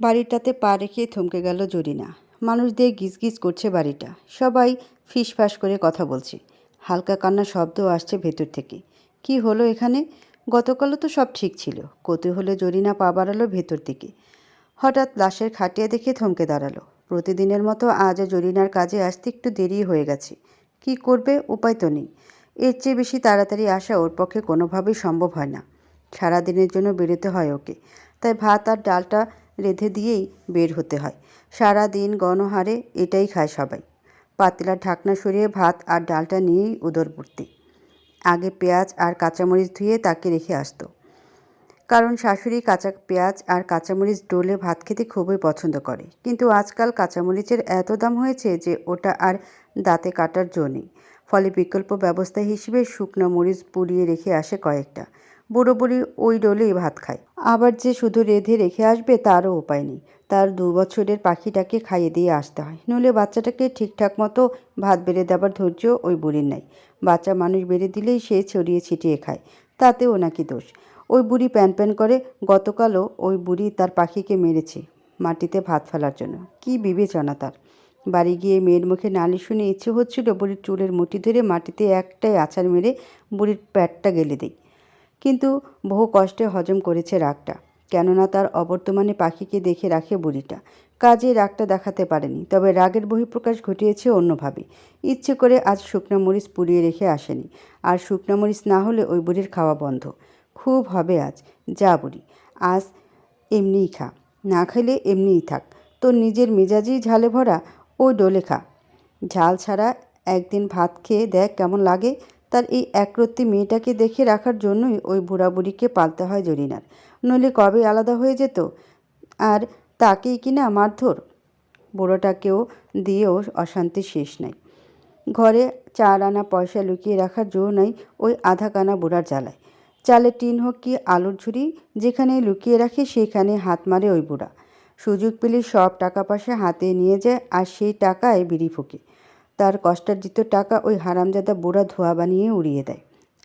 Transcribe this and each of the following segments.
বাড়িটাতে পা রেখে থমকে গেল জরিনা। মানুষ দিয়ে গিজগিজ করছে বাড়িটা। সবাই ফিসফাস করে কথা বলছে। হালকা কান্না শব্দ আসছে ভেতর থেকে। কি হলো এখানে? গতকালও তো সব ঠিক ছিল। কৌতূহলে জরিনা পা বাড়ালো ভেতর দিকে হঠাৎ লাশের খাটিয়া দেখে থমকে দাঁড়াল। প্রতিদিনের মতো আজও জরিনার কাজে আসতে একটু দেরি হয়ে গেছে। কি করবে? উপায় তো নেই। এর চেয়ে বেশি তাড়াতাড়ি আসা ওর পক্ষে কোনোভাবেই সম্ভব হয় না। সারাদিনের জন্য বেরোতে হয় ওকে। তাই ভাত আর ডালটা রেঁধে দিয়েই বের হতে হয়। সারা দিন গণহারে এটাই খায় সবাই। পাতিলার ঢাকনা সরিয়ে ভাত আর ডালটা নিয়েই উদরপূর্তি আগে পেঁয়াজ আর কাঁচামরিচ ধুয়ে তাকে রেখে আসতো। কারণ শাশুড়ি কাঁচা পেঁয়াজ আর কাঁচামরিচ ডোলে ভাত খেতে খুবই পছন্দ করে। কিন্তু আজকাল কাঁচামরিচের এত দাম হয়েছে যে ওটা আর দাঁতে কাটার জো নেই। ফলে বিকল্প ব্যবস্থা হিসেবে শুকনো মরিচ পুড়িয়ে রেখে আসে কয়েকটা। বুড়ো বুড়ি ওই ডোলেই ভাত খায়। আবার যে শুধু রেঁধে রেখে আসবে তারও উপায় নেই। তার দু বছরের পাখিটাকে খাইয়ে দিয়ে আসতে হয়। নইলে বাচ্চাটাকে ঠিকঠাক মতো ভাত বেড়ে দেবার ধৈর্য ওই বুড়ির নাই। বাচ্চা মানুষ বেড়ে দিলেই সে ছড়িয়ে ছিটিয়ে খায়। তাতেও নাকি দোষ। ওই বুড়ি প্যান প্যান করে, গতকালও ওই বুড়ি তার পাখিকে মেরেছে মাটিতে ভাত ফেলার জন্য। কি বিবেচনা তার? বাড়ি গিয়ে মেয়ের মুখে নালি শুনে ইচ্ছে হচ্ছিল বুড়ির চুলের মুঠি ধরে মাটিতে একটাই আছাড় মেরে বুড়ির প্যাটটা গেলে দেয় কিন্তু বহু কষ্টে হজম করেছে রাগটা, কেননা তার অবর্তমানে পাখিকে দেখে রাখে বুড়িটা। কাজে রাগটা দেখাতে পারেনি, তবে রাগের বহিঃপ্রকাশ ঘটিয়েছে অন্যভাবে। ইচ্ছে করে আজ শুকনো মরিচ পুড়িয়ে রেখে আসেনি, আর শুকনো মরিচ না হলে ওই বুড়ির খাওয়া বন্ধ। খুব হবে আজ, যা বুড়ি, আজ এমনিই খা, না খেলে এমনিই থাক, তোর নিজের মেজাজেই ঝালে ভরা, ওই ডোলে খা। ঝাল ছাড়া একদিন ভাত খেয়ে দেখ কেমন লাগে তার এই একরত্তি মেয়েটাকে দেখে রাখার জন্যই ওই বুড়া বুড়িকে পালতে হয় জরিনার। নইলে কবে আলাদা হয়ে যেত? আর তাকেই কিনা মারধর? বুড়োটাকেও দিয়েও অশান্তি শেষ নাই। ঘরে চার আনা পয়সা লুকিয়ে রাখার জো নাই ওই আধা কানা বুড়ার জ্বালায়। চালে টিন হোক কি আলুর ঝুড়ি, যেখানে লুকিয়ে রাখে সেখানে হাত মারে ওই বুড়া। সুযোগ পেলে সব টাকা পয়সা হাতে নিয়ে যায় আর সেই টাকায় বিড়ি ফুকে। তার কষ্টার্জিত টাকা ওই হারামজাদা বুড়া ধোয়া বানিয়ে উড়িয়ে দেয়।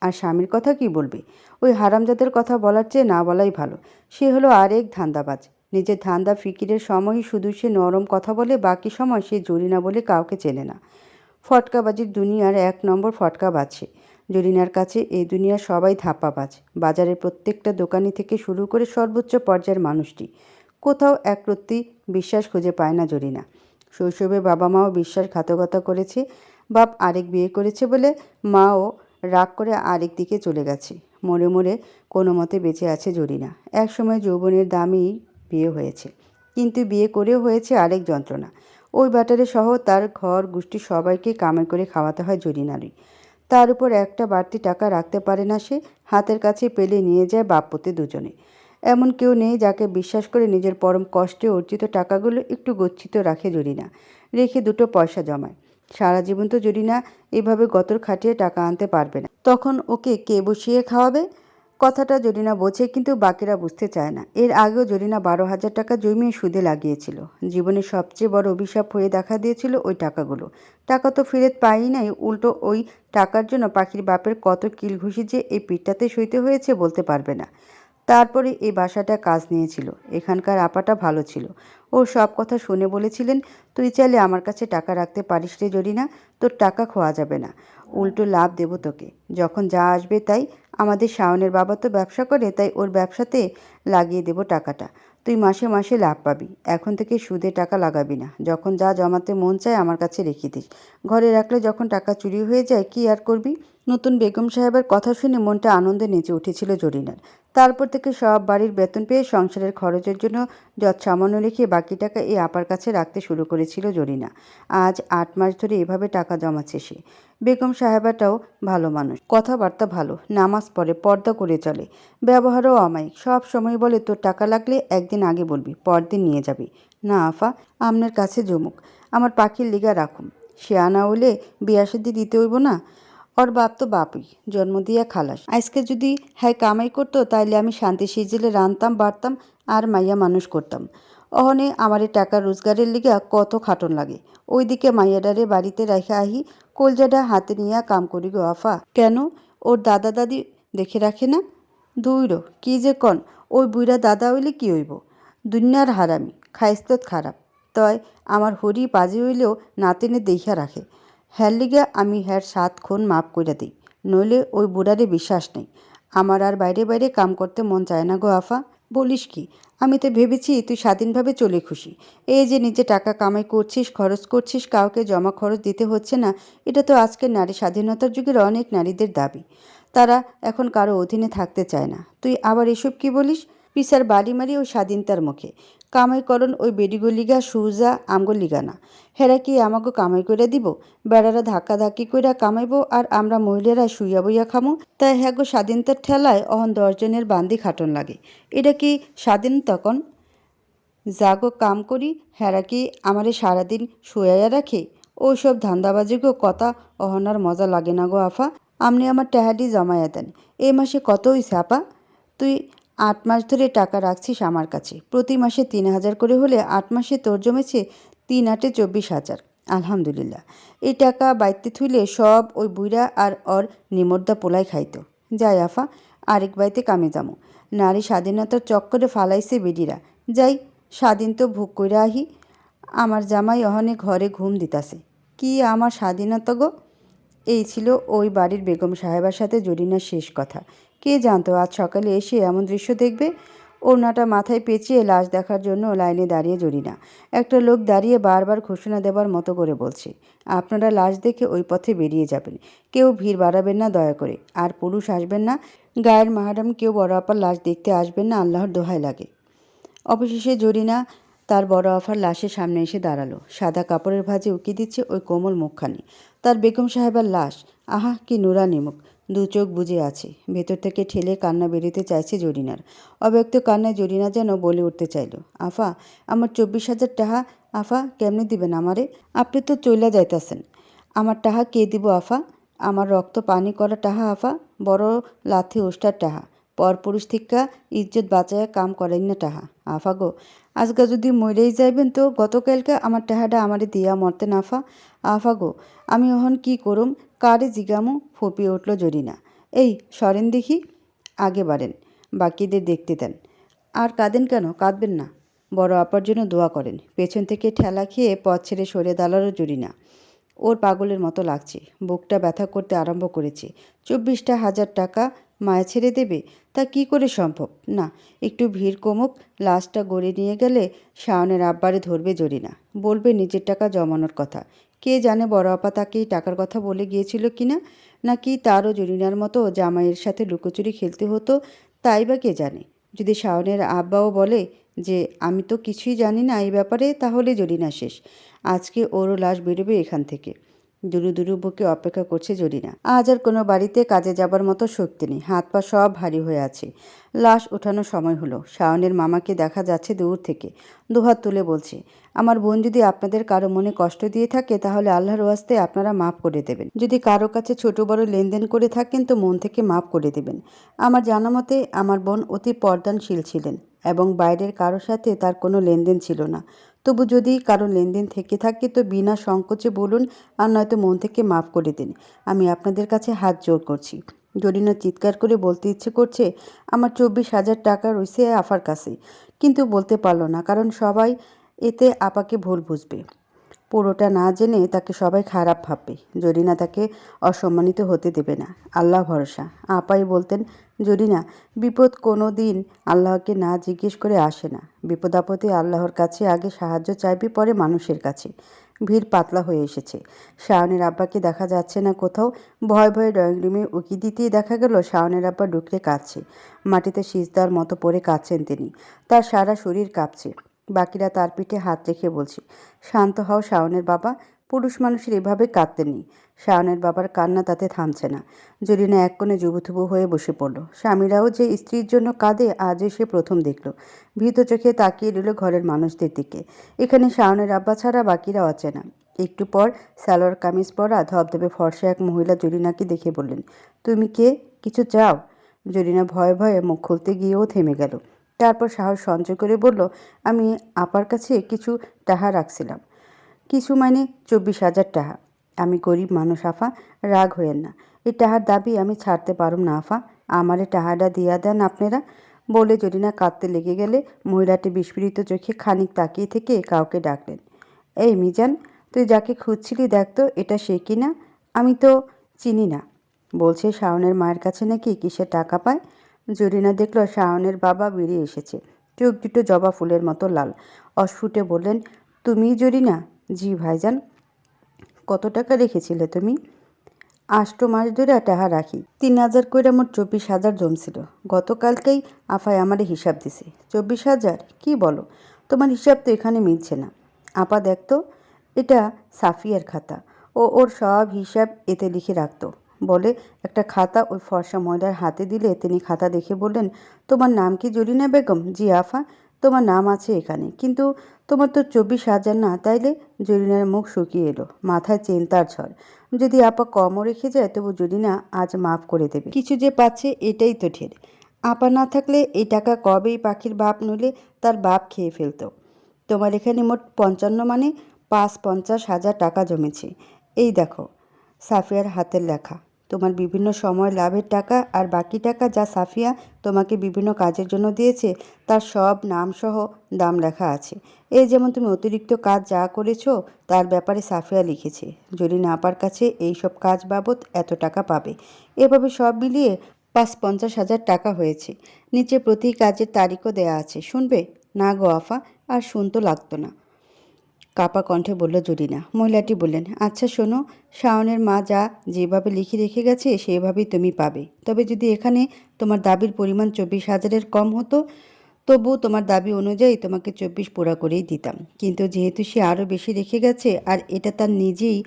আর স্বামীর কথা কি বলবে? ওই হারামজাদের কথা বলার চেয়ে না বলাই ভালো। সে হলো আরেক ধান্দাবাজ। নিজের ধান্দা ফিকিরের সময়ই শুধু সে নরম কথা বলে, বাকি সময় সে জরিনা বলে কাউকে চেনে না। ফটকাবাজির দুনিয়ার এক নম্বর ফটকা বাজছে। জরিনার কাছে এই দুনিয়ার সবাই ধাপ্পাবাজ। বাজারের প্রত্যেকটা দোকানি থেকে শুরু করে সর্বোচ্চ পর্যায়ের মানুষটি। কোথাও এক একরত্তি বিশ্বাস খুঁজে পায় না জরিনা। শৈশবে বাবা মাও বিশ্বাসঘাতকতা করেছে, বাপ আরেক বিয়ে করেছে বলে মাও রাগ করে আরেক দিকে চলে গেছে। মরে মরে কোনো মতে বেঁচে আছে জরিনা। একসময় যৌবনের দামেই বিয়ে হয়েছে, কিন্তু বিয়ে করেও হয়েছে আরেক যন্ত্রণা। ওই ব্যাটারে সহ তার ঘর গোষ্ঠী সবাইকে কামে করে খাওয়াতে হয় জরিনারই। তার উপর একটা বাড়তি টাকা রাখতে পারে না সে, হাতের কাছে পেলে নিয়ে যায় বাপপতি দুজনে। এমন কেউ নেই যাকে বিশ্বাস করে নিজের পরম কষ্টে অর্জিত টাকাগুলো একটু গচ্ছিত রাখে জরিনা। রেখে দুটো পয়সা জমায়। সারা জীবন তো জরিনা এভাবে গতর খাটিয়ে টাকা আনতে পারবে না। তখন ওকে কে বসিয়ে খাওয়াবে? কথাটা জরিনা বোঝে কিন্তু বাকিরা বুঝতে চায় না। এর আগেও জরিনা বারো হাজার টাকা জমিয়ে সুদে লাগিয়েছিল। জীবনের সবচেয়ে বড় অভিশাপ হয়ে দেখা দিয়েছিল ওই টাকাগুলো। টাকা তো ফেরত পাই নাই, উল্টো ওই টাকার জন্য পাখির বাপের কত কিল ঘুষি যে এই পিঠটাতে সইতে হয়েছে বলতে পারবে না। তারপরে এই বাসাটা কাজ নিয়েছিল। এখানকার আপাটা ভালো ছিল। ও সব কথা শুনে বলেছিলেন, তুই চাইলে আমার কাছে টাকা রাখতে পারিস রে জরিনা, তোর টাকা খোয়া যাবে না। উল্টো লাভ দেবো তোকে। যখন যা আসবে তাই, আমাদের শাওনের বাবা তো ব্যবসা করে, তাই ওর ব্যবসাতে লাগিয়ে দেবো টাকাটা। তুই মাসে মাসে লাভ পাবি। এখন থেকে সুদে টাকা লাগাবি না। যখন যা জমাতে মন চায় আমার কাছে রেখে দিস। ঘরে রাখলে যখন টাকা চুরি হয়ে যায়, কি আর করবি? নতুন বেগম সাহেবের কথা শুনে মনটা আনন্দে নেচে উঠেছিল জরিনার। তারপর থেকে সব বাড়ির বেতন পেয়ে সংসারের খরচের জন্য যত সামান্য রেখে বাকি টাকা এই আপার কাছে রাখতে শুরু করেছিল জরিনা। আজ আট মাস ধরে এভাবে টাকা জমাচ্ছে সে। বেগম সাহেবাটাও ভালো মানুষ। কথাবার্তা ভালো, নামাজ পড়ে, পর্দা করে চলে। ব্যবহারও অমায়িক। সব সময় বলে, তোর টাকা লাগলে একদিন আগে বলবি, পরদিন নিয়ে যাবি। না আফা আপনার কাছে জমুক। আমার পাখির লিগা রাখুন। সে আনা হলে বিয়া সাদি দিতে হইব না? ওর বাপ তো বাপই, জন্ম দিয়া খালাস। আজকে যদি হ্যাঁ কামাই করতো, তাইলে আমি শান্তি সিজলে রানতাম বাড়তাম আর মাইয়া মানুষ করতাম। অহনে আমার টাকা রোজগারের লিগা কত খাটন লাগে। ওইদিকে মাইয়াডারে বাড়িতে রাখা আহি কলজাডা হাতে নিয়া কাম করি গো আফা। কেন? ওর দাদা দাদি দেখে রাখে না? দুইরো কি যে কন? ওই বুইরা দাদা হইলে কি হইব? দুনিয়ার হারামি খাইস্তত খারাপ। তয় আমার হরি বাজি হইলেও নাতিনে দেখিয়া রাখে। হ্যার লিগা আমি হ্যার সাত খুন মাপ কইরা দিই, নইলে ওই বুড়ারে বিশ্বাস নেই। আমার আর বাইরে বাইরে কাম করতে মন চায় না গো আফা। বলিস কি, আমি তো ভেবেছি তুই স্বাধীনভাবে চলে খুশি। এই যে নিজে টাকা কামাই করছিস, খরচ করছিস, কাউকে জমা খরচ দিতে হচ্ছে না, এটা তো আজকের নারী স্বাধীনতার যুগের অনেক নারীদের দাবি। তারা এখন কারও অধীনে থাকতে চায় না। তুই আবার এসব কি বলিস? পিসার বাড়ি মারি ও স্বাধীনতার মুখে। কামাই করন ওই বেডিগলিগা, সুজা আমগো লিগা না হেরা কি আমাকে কামাই করে দিব? বেড়ারা ধাক্কা ধাক্কি কইরা কামাইবো আর আমরা মহিলারা শুইয়া বইয়া খামো? তাই হ্যাঁ গো স্বাধীনতার ঠেলায় অহন দশজনের বান্দি খাটন লাগে। এটা কি স্বাধীন তখন? যাগো কাম করি, হেরা কি আমারে সারাদিন শুয়াইয়া রাখে? ওইসব ধান্দাবাজিগো কথা অহনার মজা লাগে না গো আফা। আপনি আমার ট্যাহাডি জমাইয়া দেন। এই মাসে কত হইছে আপা? তুই আট মাস ধরে টাকা রাখছিস আমার কাছে। প্রতি মাসে তিন হাজার করে হলে আট মাসে তোর জমেছে তিন আটে চব্বিশ হাজার। আলহামদুলিল্লাহ। এই টাকা বাইতে থুইলে সব ওই বুইরা আর অর নিমর্দা পোলাই খাইতো। যাই আফা, আরেক বাইতে কামে যামো। নারী স্বাধীনতার চক্করে ফালাইছে বেডিরা। যাই, স্বাধীন তো ভোগ কইরা আহি, আমার জামাই অহনে ঘরে ঘুম দিতাছে। কি আমার স্বাধীনতা গো? এই ছিল ওই বাড়ির বেগম সাহেবার সাথে জরিনার শেষ কথা। কে জানতো? আজ সকালে এসে এমন দৃশ্য দেখবে? ওড়নাটা মাথায় পেঁচিয়ে লাশ দেখার জন্য লাইনে দাঁড়িয়ে জরিনা। একটা লোক দাঁড়িয়ে বারবার ঘোষণা দেবার মতো করে বলছে, আপনারা লাশ দেখে ওই পথে বেরিয়ে যাবেন। কেউ ভিড় বাড়াবেন না দয়া করে। আর পুরুষ আসবেন না। গায়ের মাহারাম কেউ বড় আপার লাশ দেখতে আসবেন না, আল্লাহর দোহাই লাগে। অবশেষে জরিনা তার বড় আফার লাশের সামনে এসে দাঁড়াল। সাদা কাপড়ের ভাঁজে উকি দিচ্ছে ওই কোমল মুখখানি। তার বেগম সাহেবের লাশ, আহা, কি নুরানি মুখ। দু চোখ বুজে আছে। ভেতর থেকে ঠেলে কান্না বেরোতে চাইছে জরিনার। অব্যক্ত কান্নায় জরিনা যেন বলে উঠতে চাইল, আফা, আমার চব্বিশ হাজার টাকা, আফা, কেমনে দিবেন আমারে? আপনি তো চইলা যাইতাছেন। আমার টাহা কে দিব, আফা? আমার রক্ত পানি করা টাহা আফা? বড় লাথি ওষ্ঠার টাহা পরপুরুষ থিকা ইজ্জত বাঁচায় কাম করেন না টাহা আফা গো আজকা যদি মরেই যাইবেন তো গতকালকে আমার টাহাটা আমারে দিয়া মরতে নাফা আফা গো, আমি ওহন কি করুম? কারে জিগামু ফুপিয়ে উঠল জরিনা। এই, সরেন দেখি। আগে বাড়েন, বাকিদের দেখতে দেন। আর কাঁদেন কেন? কাঁদবেন না। বড় আপার জন্য দোয়া করেন। পেছন থেকে ঠেলা খেয়ে পথ ছেড়ে সরে দাঁড়াল জরিনা। ওর পাগলের মতো লাগছে। বুকটা ব্যথা করতে আরম্ভ করেছে। চব্বিশটা হাজার টাকা মায়ে ছেড়ে দেবে? তা কি করে সম্ভব? না, একটু ভিড় কমুক, লাশটা গড়ে নিয়ে গেলে শাওনের আব্বারে ধরবে জরিনা। বলবে নিজের টাকা জমানোর কথা। কে জানে বড় আপা তাকে টাকার কথা বলে গিয়েছিল কিনা? নাকি তারও জরিনার মতো জামাইয়ের সাথে লুকোচুরি খেলতে হতো? তাই বা কে জানে? যদি শাওনের আব্বাও বলে যে, আমি তো কিছুই জানি না এই ব্যাপারে, তাহলে জরিনা শেষ। আজকে ওরও লাশ বেরোবে এখান থেকে। দুরু দুরু বুকে অপেক্ষা করছে জরিনা। আজ আর কোনো বাড়িতে কাজে যাবার মতো শক্তি নেই। হাত পা সব ভারী হয়ে আছে। লাশ ওঠানোর সময় হলো। শাওনের মামাকে দেখা যাচ্ছে দূর থেকে। দুহাত তুলে বলছে, আমার বোন যদি আপনাদের কারও মনে কষ্ট দিয়ে থাকে, তাহলে আল্লাহর ওয়াস্তে আপনারা মাফ করে দেবেন। যদি কারও কাছে ছোট বড় লেনদেন করে থাকেন, তো মন থেকে মাফ করে দেবেন। আমার জানা মতে, আমার বোন অতি পর্দানশীল ছিলেন এবং বাইরের কারোর সাথে তার কোনো লেনদেন ছিল না। তবু যদি কারও লেনদেন থেকে থাকে, তো বিনা সংকোচে বলুন আর নয়তো মন থেকে মাফ করে দিন। আমি আপনাদের কাছে হাত জোর করছি। জরিনা চিৎকার করে বলতে ইচ্ছে করছে, আমার চব্বিশ হাজার টাকা রয়েছে আফার কাছে। কিন্তু বলতে পারল না, কারণ সবাই এতে আপাকে ভুল বুঝবে। পুরোটা না জেনে তাকে সবাই খারাপ ভাববে জরিনা তাকে অসম্মানিত হতে দেবে না। আল্লাহ ভরসা। আপাই বলতেন জরিনা বিপদ কোনো দিন আল্লাহকে না জিজ্ঞেস করে আসে না। বিপদ আপদে আল্লাহর কাছে আগে সাহায্য চাইবে, পরে মানুষের কাছে। ভিড় পাতলা হয়ে এসেছে। শাওনের আব্বাকে দেখা যাচ্ছে না কোথাও। ভয় ভয়ে ড্রয়িং রুমে উকি দিতেই দেখা গেল, শাওনের আব্বা ডুকরে কাঁদছে। মাটিতে সিজদার মতো পড়ে কাঁদছেন তিনি। তার সারা শরীর কাঁপছে। বাকিরা তার পিঠে হাত রেখে বলছে, শান্ত হও শাওনের বাবা, পুরুষ মানুষের এভাবে কাঁদতে নেই। শাওনের বাবার কান্না তাতে থামছে না। জরিনা এক কোণে জুবুথুবু হয়ে বসে পড়ল। স্বামীরাও যে স্ত্রীর জন্য কাঁদে আজই সে প্রথম দেখল। ভীত চোখে তাকিয়ে রইল ঘরের মানুষদের দিকে। এখানে শাওনের আব্বা ছাড়া বাকিরা অচেনা একটু পর সালোয়ার কামিজ পরা ধবধবে ফর্সা এক মহিলা জরিনাকে দেখে বললেন, তুমি কে? কিছু চাও? জরিনা ভয়ে ভয়ে মুখ খুলতে গিয়েও থেমে গেল। তারপর সাহস সঞ্চয় করে বলল, আমি আপার কাছে কিছু টাকা রাখছিলাম। কিছু মানে চব্বিশ হাজার টাকা। আমি গরিব মানুষ, আফা, রাগ হইয়েন না। এই টাহার দাবি আমি ছাড়তে পারুম না, আফা। আমারে টাহাটা দিয়া দেন আপনারা। বলে যদি না কাঁদতে লেগে গেলে মহিলাটি বিস্ফোরিত চোখে খানিক তাকিয়ে থেকে কাউকে ডাকলেন, এই মিজান, তুই যাকে খুঁজছিলি দেখ তো, এটা সে কি না? আমি তো চিনি না। বলছে শাওনের মায়ের কাছে নাকি কিসের টাকা পায়? জরিনা দেখল শাওনের বাবা বেরিয়ে এসেছে। চোখ দুটো জবা ফুলের মতো লাল। অস্ফুটে বললেন, তুমিই জরিনা? জি ভাইজান। কত টাকা রেখেছিলে তুমি? আষ্ট মাস ধরে টাকা রাখি। তিন হাজার কইরা মোট চব্বিশ হাজার জমছিল। গতকালকেই আফায় আমারে হিসাব দিছে। চব্বিশ হাজার? কি বলো? তোমার হিসাব তো এখানে মিলছে না। আপা দেখতো, এটা সাফিয়ার খাতা। ও ওর সব হিসাব এতে লিখে রাখতো। বলে, একটা খাতা ওই ফর্সা মহিলার হাতে দিলে? তিনি খাতা দেখে বললেন, তোমার নাম কি জরিনা বেগম? জি, আফা, তোমার নাম আছে এখানে। কিন্তু তোমার তো চব্বিশ হাজার না, তাইলে? জরিনার মুখ শুকিয়ে এলো, মাথায় চিন্তার ঝড়। যদি আপা কমও রেখে যায়, তবু জরিনা আজ মাফ করে দেবে। কিছু যে পাচ্ছে এটাই তো ঢের। আপা না থাকলে এই টাকা কবেই পাখির বাপ নইলে তার বাপ খেয়ে ফেলতো। তোমার এখানে মোট পঞ্চান্ন মানে পাঁচ পঞ্চাশ হাজার টাকা জমেছে। এই দেখো, সাফিয়ার হাতের লেখা। তোমার বিভিন্ন সময় লাভের টাকা আর বাকি টাকা যা সাফিয়া তোমাকে বিভিন্ন কাজের জন্য দিয়েছে, তার সব নামসহ দাম লেখা আছে। এই যেমন তুমি অতিরিক্ত কাজ যা করেছ, তার ব্যাপারে সাফিয়া লিখেছে, যদি না পার কাছে এই সব কাজ বাবদ এত টাকা পাবে। এভাবে সব মিলিয়ে পাঁচ পঞ্চাশ হাজার টাকা হয়েছে। নিচে প্রতি কাজের তারিখও দেয়া আছে, শুনবে? না গো আফা, আর শুনতো লাগতো না। কাপা কণ্ঠে বলল জরিনা মহিলাটি বললেন আচ্ছা শোনো, শাওনের মা যা যেভাবে লিখে রেখে গেছে, সেভাবেই তুমি পাবে। তবে যদি এখানে তোমার দাবির পরিমাণ চব্বিশ হাজারের কম হতো তবু তোমার দাবি অনুযায়ী তোমাকে চব্বিশ পোড়া করেই দিতাম। কিন্তু যেহেতু সে আরও বেশি রেখে গেছে, আর এটা তার নিজেই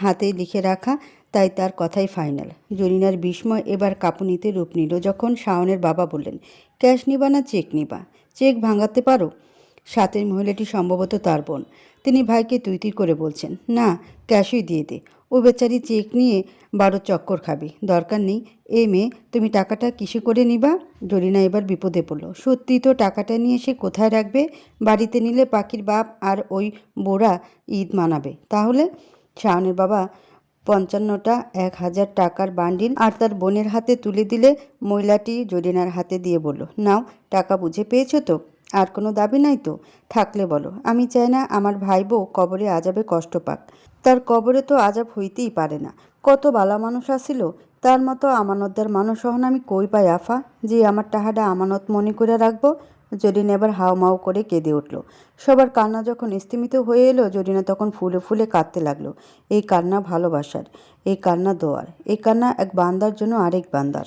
হাতে লিখে রাখা, তাই তার কথাই ফাইনাল। জরিনার বিস্ময় এবার কাঁপুনিতে রূপ নিল যখন শাওনের বাবা বললেন, ক্যাশ নিবা না, চেক নিবা। চেক ভাঙাতে পারো? সাথের মহিলাটি সম্ভবত তার বোন। তিনি ভাইকে তুই করে বলছেন, না, ক্যাশই দিয়ে দে। ও বেচারি চেক নিয়ে বারো চক্কর খাবে। দরকার নেই। এ মেয়ে, তুমি টাকাটা কিসে করে নিবা? জরিনা এবার বিপদে পড়ল। সত্যি তো টাকাটা নিয়ে সে কোথায় রাখবে? বাড়িতে নিলে পাখির বাপ আর ওই বোরা ঈদ মানাবে। তাহলে? শাওনের বাবা, পঞ্চান্নটা এক হাজার টাকার বান্ডিল আর তার বোনের হাতে তুলে দিলে মহিলাটি জরিনার হাতে দিয়ে বলল, নাও, টাকা বুঝে পেয়েছ তো আর কোনো দাবি নাই তো? থাকলে বলো। আমি চাই না আমার ভাই বউ কবরে আজাবে কষ্ট পাক। তার কবরে তো আজাব হইতেই পারে না। কত বালা মানুষ আসিল তার মতো আমানতদার মানুষ হন আমি কই পাই আফা? যে আমার টাহাটা আমানত মনে করে রাখব জরিনা এবার হাও মাও করে কেঁদে উঠল। সবার কান্না যখন স্তিমিত হয়ে এলো, জরিনা তখন ফুলে ফুলে কাঁদতে লাগল। এই কান্না ভালোবাসার, এই কান্না দোয়ার, এই কান্না এক বান্দার জন্য আরেক বান্দার।